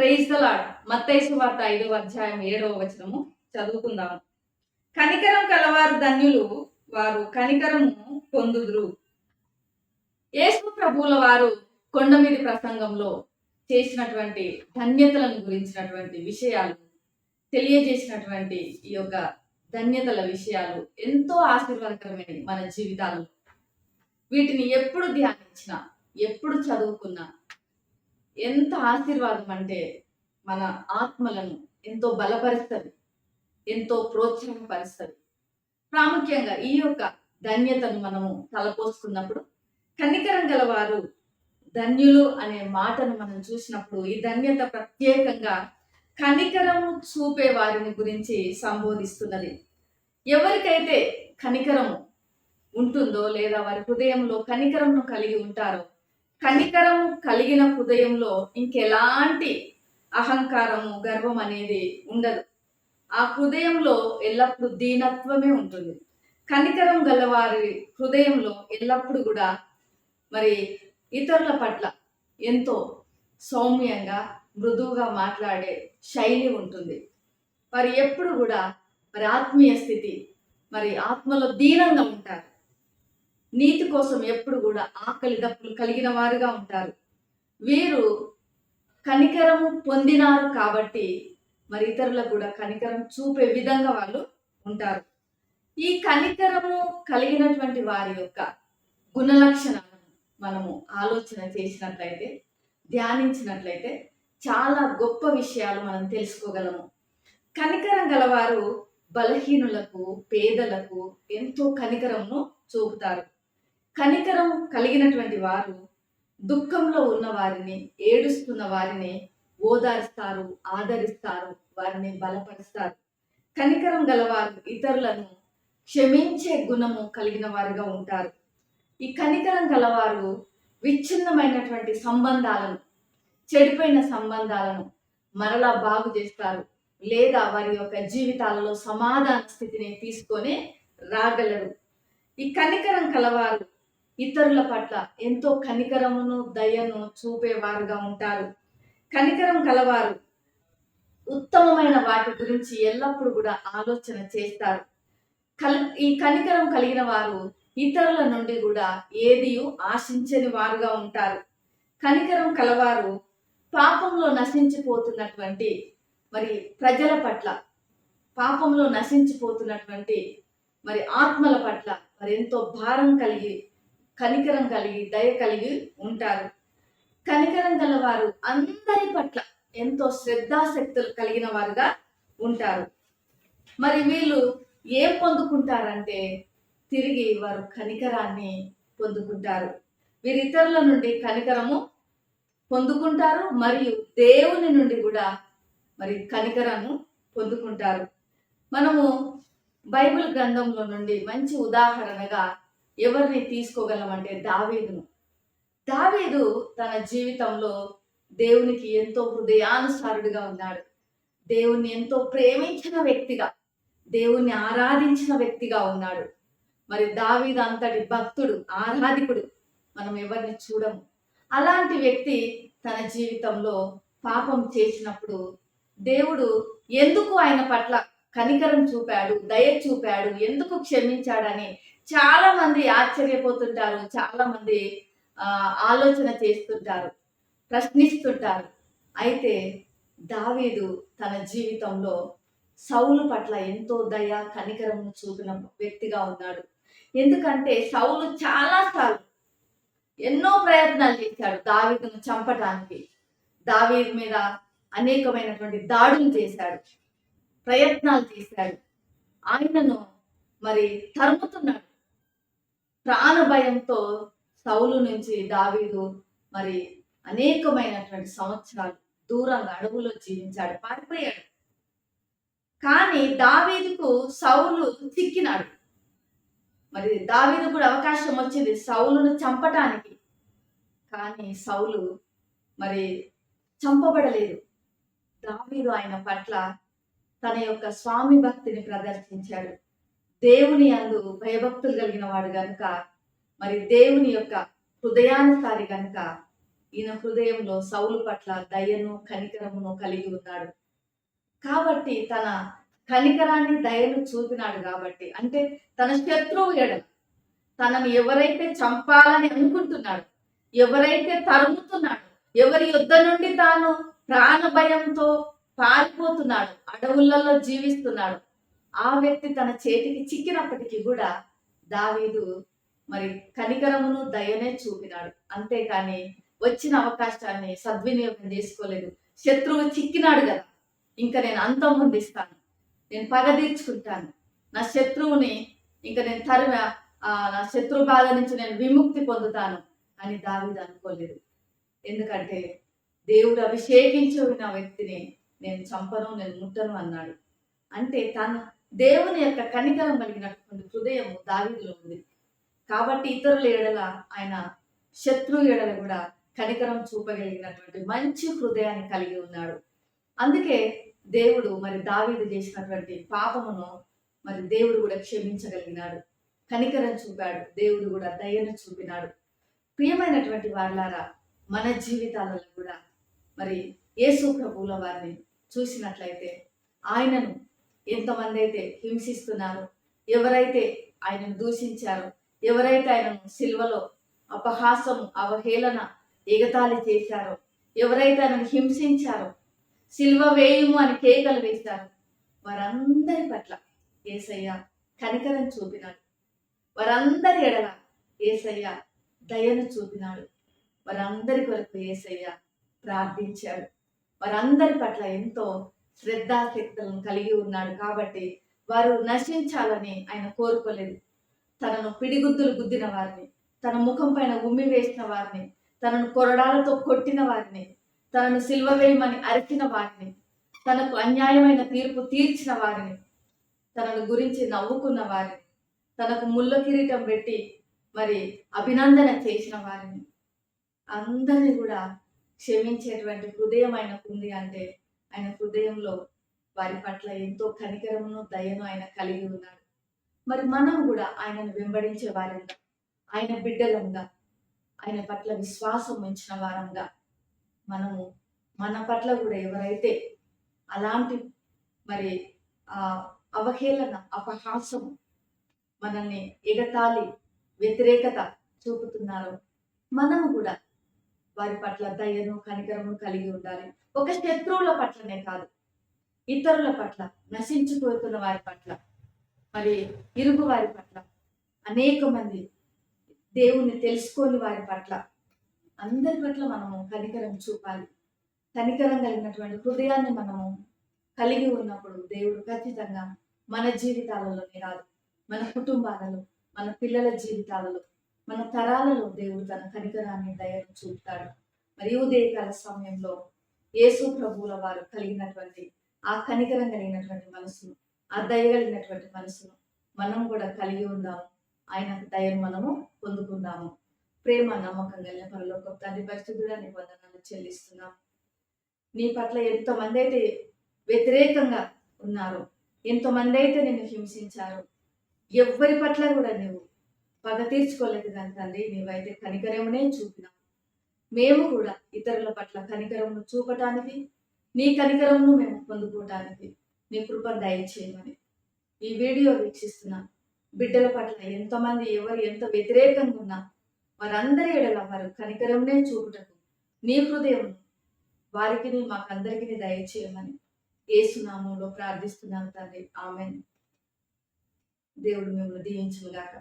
Praise the lord మత్తైసు వార్త ఐదవ అధ్యాయం ఏడవ వచనము. చదువుకుందాం. కనికరం కలవారు ధన్యులు వారు కనికరము పొందుదురు. యేసు ప్రభువుల వారు కొండ మీద ప్రసంగంలో చేసినటువంటి ధన్యతలను గురించినటువంటి విషయాలు తెలియజేసినటువంటి ఈ యొక్క ధన్యతల విషయాలు ఎంతో ఆశీర్వాదకరమైనవి మన జీవితాలు. వీటిని ఎప్పుడు ధ్యానించినా ఎప్పుడు చదువుకున్నా ఎంత ఆశీర్వాదం అంటే మన ఆత్మలను ఎంతో బలపరుస్తుంది ఎంతో ప్రోత్సాహపరుస్తుంది. ప్రాముఖ్యంగా ఈ యొక్క ధన్యతను మనము తలపోసుకున్నప్పుడు కనికరం గలవారు ధన్యులు అనే మాటను మనం చూసినప్పుడు ఈ ధన్యత ప్రత్యేకంగా కనికరం చూపే వారిని గురించి సంబోధిస్తున్నది. ఎవరికైతే కనికరము ఉంటుందో లేదా వారి హృదయంలో కనికరంను కలిగి ఉంటారో కనికరము కలిగిన హృదయంలో ఇంకెలాంటి అహంకారము గర్వం అనేది ఉండదు. ఆ హృదయంలో ఎల్లప్పుడూ దీనత్వమే ఉంటుంది. కనికరం గలవారి హృదయంలో ఎల్లప్పుడూ కూడా మరి ఇతరుల పట్ల ఎంతో సౌమ్యంగా మృదువుగా మాట్లాడే శైలి ఉంటుంది. మరి ఎప్పుడు కూడా మరి ఆత్మీయ స్థితి మరి ఆత్మలో దీనంగా ఉంటారు. నీతి కోసం ఎప్పుడు కూడా ఆకలి దప్పులు కలిగిన వారుగా ఉంటారు. వీరు కనికరము పొందినారు కాబట్టి మరి ఇతరులకు కూడా కనికరం చూపే విధంగా వాళ్ళు ఉంటారు. ఈ కనికరము కలిగినటువంటి వారి యొక్క గుణలక్షణాలను మనము ఆలోచన చేసినట్లయితే ధ్యానించినట్లయితే చాలా గొప్ప విషయాలు మనం తెలుసుకోగలము. కనికరం గలవారు బలహీనులకు పేదలకు ఎంతో కనికరమును చూపుతారు. కనికరం కలిగినటువంటి వారు దుఃఖంలో ఉన్న వారిని ఏడుస్తున్న వారిని ఓదారుస్తారు ఆదరిస్తారు వారిని బలపరుస్తారు. కనికరం గలవారు ఇతరులను క్షమించే గుణము కలిగిన వారుగా ఉంటారు. ఈ కనికరం గలవారు విచ్ఛిన్నమైనటువంటి సంబంధాలను చెడిపోయిన సంబంధాలను మరలా బాగు చేస్తారు లేదా వారి యొక్క జీవితాలలో సమాధాన స్థితిని తీసుకొని రాగలరు. ఈ కనికరం కలవారు ఇతరుల పట్ల ఎంతో కనికరమును దయను చూపేవారుగా ఉంటారు. కనికరం కలవారు ఉత్తమమైన వాటి గురించి ఎల్లప్పుడూ కూడా ఆలోచన చేస్తారు. కల్ ఈ కనికరం కలిగిన వారు ఇతరుల నుండి కూడా ఏదియు ఆశించని వారుగా ఉంటారు. కనికరం కలవారు పాపంలో నశించిపోతున్నటువంటి మరి ప్రజల పట్ల పాపంలో నశించిపోతున్నటువంటి మరి ఆత్మల పట్ల మరి ఎంతో భారం కలిగి కనికరం కలిగి దయ కలిగి ఉంటారు. కనికరం గలవారు అందరి పట్ల ఎంతో శ్రద్ధాశక్తులు కలిగిన వారుగా ఉంటారు. మరి వీళ్ళు ఏం పొందుకుంటారంటే తిరిగి వారు కనికరాన్ని పొందుకుంటారు. వీరితరుల ఇతరుల నుండి కనికరము పొందుకుంటారు మరియు దేవుని నుండి కూడా మరి కనికరము పొందుకుంటారు. మనము బైబిల్ గ్రంథంలో నుండి మంచి ఉదాహరణగా ఎవరిని తీసుకోగలమంటే దావేదును. దావేదు తన జీవితంలో దేవునికి ఎంతో హృదయానుసారుడిగా ఉన్నాడు. దేవుణ్ణి ఎంతో ప్రేమించిన వ్యక్తిగా దేవుణ్ణి ఆరాధించిన వ్యక్తిగా ఉన్నాడు. మరి దావీదు అంతటి భక్తుడు ఆరాధికుడు మనం ఎవరిని చూడము. అలాంటి వ్యక్తి తన జీవితంలో పాపం చేసినప్పుడు దేవుడు ఎందుకు ఆయన పట్ల కనికరం చూపాడు దయ చూపాడు ఎందుకు క్షమించాడని చాలా మంది ఆశ్చర్యపోతుంటారు చాలా మంది ఆలోచన చేస్తుంటారు ప్రశ్నిస్తుంటారు. అయితే దావీదు తన జీవితంలో సౌలు పట్ల ఎంతో దయ కనికరము చూపిన వ్యక్తిగా ఉన్నాడు. ఎందుకంటే సౌలు చాలా సార్లు ఎన్నో ప్రయత్నాలు చేశాడు దావీదును చంపటానికి. దావీదు మీద అనేకమైనటువంటి దాడులు చేశాడు ప్రయత్నాలు చేశాడు. ఆయనను మరి తరుముతున్నాడు. ప్రాణభయంతో సౌలు నుంచి దావీదు మరి అనేకమైనటువంటి సంవత్సరాలు దూరంగా అడవులో జీవించాడు పారిపోయాడు. కానీ దావీదుకు సౌలు చిక్కినాడు మరి దావీదు కూడా అవకాశం వచ్చింది సౌలును చంపటానికి. కానీ సౌలు మరి చంపబడలేదు. దావీదు ఆయన పట్ల తన యొక్క స్వామి భక్తిని ప్రదర్శించాడు. దేవుని అందు భయభక్తులు కలిగిన వాడు గనుక మరి దేవుని యొక్క హృదయానుసారి గనుక ఈయన హృదయంలో సౌలు పట్ల దయను కనికరమును కలిగి ఉన్నాడు. కాబట్టి తన కనికరాన్ని దయను చూపినాడు కాబట్టి అంటే తన శత్రువు ఎడ తనను ఎవరైతే చంపాలని అనుకుంటున్నాడు ఎవరైతే తరుముతున్నాడు ఎవరి యుద్ధ నుండి తాను ప్రాణ భయంతో పారిపోతున్నాడు అడవులలో జీవిస్తున్నాడు ఆ వ్యక్తి తన చేతికి చిక్కినప్పటికీ కూడా దావీదు మరి కనికరమును దయనే చూపినాడు. అంతేకాని వచ్చిన అవకాశాన్ని సద్వినియోగం చేసుకోలేదు. శత్రువు చిక్కినాడు కదా. ఇంకా నేను అంతం ముందిస్తాను నేను పగ తీర్చుకుంటాను. నా శత్రువుని ఇంకా నేను తరిమ ఆ, నా శత్రు బాధ నుంచి నేను విముక్తి పొందుతాను అని దావీదు అనుకోలేదు. ఎందుకంటే దేవుడు అభిషేకించిన వ్యక్తిని నేను చంపను నేను ముట్టను అన్నాడు. అంటే తన దేవుని యొక్క కనికరం కలిగినటువంటి హృదయం దావీదులో ఉంది. కాబట్టి ఇతరుల ఎడల ఆయన శత్రు ఎడల కూడా కనికరం చూపగలిగినటువంటి మంచి హృదయాన్ని కలిగి ఉన్నాడు. అందుకే దేవుడు మరి దావీదు చేసినటువంటి పాపమును మరి దేవుడు కూడా క్షమించగలిగినాడు. కనికరం చూపాడు దేవుడు కూడా దయను చూపినాడు. ప్రియమైనటువంటి వాళ్ళారా మన జీవితాలలో కూడా మరి యేసు ప్రభువుల వారిని చూసినట్లయితే ఆయనను ఎంతమంది అయితే హింసిస్తున్నారు ఎవరైతే ఆయనను దూషించారో ఎవరైతే ఆయనను సిల్వలో అపహాసం అవహేళన ఎగతాళి చేశారో ఎవరైతే ఆయనను హింసించారో సిల్వ వేయుము అని కేకలు వేశారు వారందరి పట్ల ఏసయ్య కనికరం చూపినాడు. వారందరి ఎడల ఏసయ్య దయను చూపినాడు. వారందరి కొరకు ఏసయ్య ప్రార్థించాడు. వారందరి పట్ల ఎంతో శ్రద్ధాశక్తులను కలిగి ఉన్నాడు కాబట్టి వారు నశించాలని ఆయన కోరుకోలేదు. తనను పిడిగుద్దులు గుద్దిన వారిని తన ముఖం పైన ఉమ్మి వేసిన వారిని తనను కొరడాలతో కొట్టిన వారిని తనను సిల్వ వేయమని అరిచిన వారిని తనకు అన్యాయమైన తీర్పు తీర్చిన వారిని తనను గురించి నవ్వుకున్న వారిని తనకు ముళ్ళ కిరీటం పెట్టి మరి అభినందన చేసిన వారిని. అందరినీ కూడా క్షమించేటువంటి హృదయం ఆయనకు ఉంది అంటే ఆయన హృదయంలో వారి పట్ల ఎంతో కనికరమును దయను ఆయన కలిగి ఉన్నాడు. మరి మనం కూడా ఆయనను వెంబడించే వారంగా ఆయన బిడ్డలంగా ఆయన పట్ల విశ్వాసం ఉంచిన వారంగా మనము మన పట్ల కూడా ఎవరైతే అలాంటి మరి ఆ అవహేళన అపహాసం మనల్ని ఎగతాళి వ్యతిరేకత చూపుతున్నారో మనము కూడా వారి పట్ల దయను కనికరము కలిగి ఉండాలి. ఒక శత్రువుల పట్లనే కాదు ఇతరుల పట్ల నశించిపోతున్న వారి పట్ల మరి ఇరుగు వారి పట్ల అనేక మంది దేవుణ్ణి తెలుసుకోని వారి పట్ల అందరి పట్ల మనము కనికరం చూపాలి. కనికరం కలిగినటువంటి హృదయాన్ని మనము కలిగి ఉన్నప్పుడు దేవుడు ఖచ్చితంగా మన జీవితాలలోనే కాదు మన కుటుంబాలలో మన పిల్లల జీవితాలలో మన తరాలలో దేవుడు తన కనికరాన్ని దయను చూపుతాడు. మరి ఉదయకాల సమయంలో యేసు ప్రభువుల వారు కలిగినటువంటి ఆ కనికరం కలిగినటువంటి మనసును ఆ దయ కలిగినటువంటి మనసును మనం కూడా కలిగి ఉందాము. ఆయన దయను మనము పొందుకుందాము. ప్రేమ నమ్మకం కలిగిన పరలోక తండ్రి పరిస్థితులు నీ వందనాలు చెల్లిస్తున్నాం. నీ పట్ల ఎంతమంది అయితే వ్యతిరేకంగా ఉన్నారో ఎంతమంది అయితే నిన్ను హింసించారు ఎవరి పట్ల కూడా నువ్వు పగ తీర్చుకోలేదు కానీ తండ్రి నీవైతే కనికరమునే చూపినావు. మేము కూడా ఇతరుల పట్ల కనికరమును చూపటానికి నీ కనికరమును మేము పొందుకోవటానికి నీ కృప దయచేయమని ఈ వీడియో వీక్షిస్తున్న బిడ్డల పట్ల ఎంతమంది ఎవరు ఎంత వ్యతిరేకంగా ఉన్నా వారందరి ఎడల వారు కనికరమునే చూపుటకు నీ హృదయం వారికి మాకందరికి దయచేయమని ఏసునామంలో ప్రార్థిస్తున్నాను తండ్రి. ఆమెను. దేవుడు మిమ్మల్ని దీవించుగాక